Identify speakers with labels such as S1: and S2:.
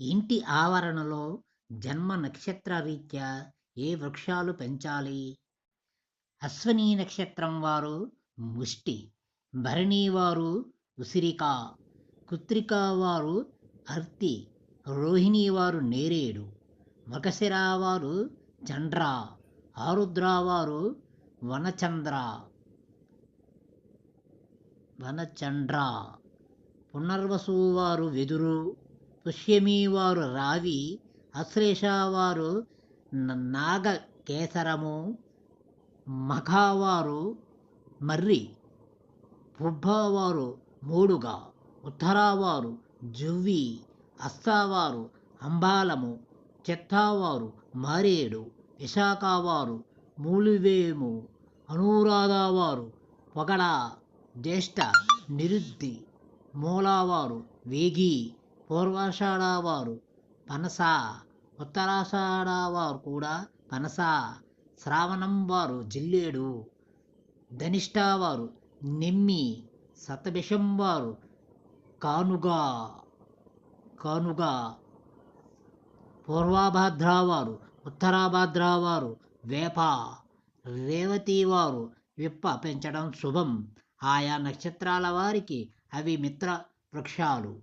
S1: ఇంటి ఆవరణలో జన్మ నక్షత్ర రీత్యా ఏ వృక్షాలు పెంచాలి? అశ్వనీ నక్షత్రం వారు ముష్టి భరణి వారు ఉసిరిక కుత్రికా వారు అర్తి రోహిణి వారు నేరేడు మగశిర వారు చండ్ర ఆరుద్ర వారు వనచంద్ర. వనచండ్ర పునర్వసు వారు వెదురు పుష్యమి వారు రావి అశ్లేష వారు నాగకేసరము మఖావారు మర్రి పుబ్బవారు మూడుగా ఉత్తరావారు జువ్వి అస్తావారు అంబాలము చెత్తావారు మారేడు విశాఖవారు మూలివేము అనురాధవారు పొగడ జ్యేష్ఠ నిరుద్ధి మూలావారు వేగి పూర్వాషాఢవారు పనస ఉత్తరాషాఢవారు కూడా పనస శ్రావణం వారు జిల్లేడు ధనిష్టావారు నిమ్మి సతభిషం వారు కానుగా కానుగా పూర్వాభాద్ర ఉత్తరాభద్రావారు వేప రేవతి వారు విప్ప పెంచడం శుభం. ఆయా నక్షత్రాల వారికి అవి మిత్ర వృక్షాలు.